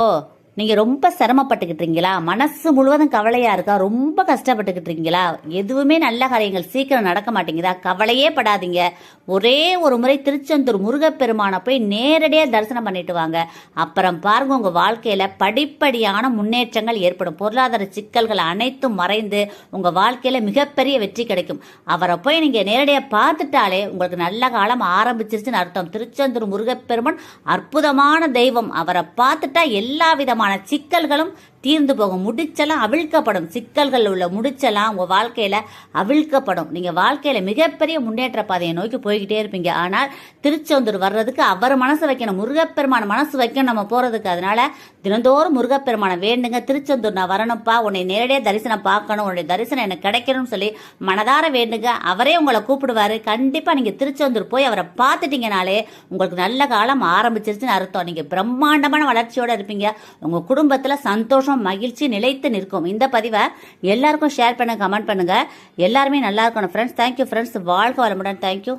어. நீங்கள் ரொம்ப சிரமப்பட்டுக்கிட்டீங்களா? மனசு முழுவதும் கவலையாக இருக்கா? ரொம்ப கஷ்டப்பட்டுக்கிட்டீங்களா? எதுவுமே நல்ல காரியங்கள் சீக்கிரம் நடக்க மாட்டேங்குதா? கவலையே படாதீங்க. ஒரே ஒரு முறை திருச்செந்தூர் முருகப்பெருமானை போய் நேரடியாக தரிசனம் பண்ணிட்டு வாங்க. அப்புறம் பாருங்க உங்கள் வாழ்க்கையில் படிப்படியான முன்னேற்றங்கள் ஏற்படும். பொருளாதார சிக்கல்கள் அனைத்தும் மறைந்து உங்கள் வாழ்க்கையில் மிகப்பெரிய வெற்றி கிடைக்கும். அவரை போய் நீங்கள் நேரடியாக பார்த்துட்டாலே உங்களுக்கு நல்ல காலம் ஆரம்பிச்சிருச்சுன்னு அர்த்தம். திருச்செந்தூர் முருகப்பெருமான் அற்புதமான தெய்வம். அவரை பார்த்துட்டா எல்லா விதமான சிக்கல்களும் தீர்ந்து போகும். முடிச்செல்லாம் அவிழ்க்கப்படும். சிக்கல்கள் உள்ள முடிச்செல்லாம் உங்கள் வாழ்க்கையில் அவிழ்க்கப்படும். நீங்கள் வாழ்க்கையில் மிகப்பெரிய முன்னேற்ற பாதையை நோக்கி போய்கிட்டே இருப்பீங்க. ஆனால் திருச்செந்தூர் வர்றதுக்கு அவர் மனசு வைக்கணும். முருகப்பெருமான மனசு வைக்கணும் நம்ம போகிறதுக்கு அதனால தினந்தோறும் முருகப்பெருமானை வேண்டுங்க. திருச்செந்தூர் நான் வரணும்ப்பா. உன்னை நேரடியாக தரிசனம் பார்க்கணும். உன்னுடைய தரிசனம் எனக்கு கிடைக்கணும்னு சொல்லி மனதார வேண்டுங்க. அவரே உங்களை கூப்பிடுவாரு. கண்டிப்பாக நீங்கள் திருச்செந்தூர் போய் அவரை பார்த்துட்டீங்கனாலே உங்களுக்கு நல்ல காலம் ஆரம்பிச்சிருச்சுன்னு அர்த்தம். நீங்கள் பிரம்மாண்டமான வளர்ச்சியோடு இருப்பீங்க. உங்கள் குடும்பத்தில் சந்தோஷம் சந்தோஷம் மகிழ்ச்சி நிலைத்து நிற்கும். இந்த பதிவை எல்லாருக்கும் ஷேர் பண்ணுங்க கமெண்ட் பண்ணுங்க. எல்லாருமே நல்லா இருக்கணும். ஃப்ரெண்ட்ஸ் தேங்க்யூ ஃப்ரெண்ட்ஸ் வாழ்க வளமுடன். தேங்க்யூ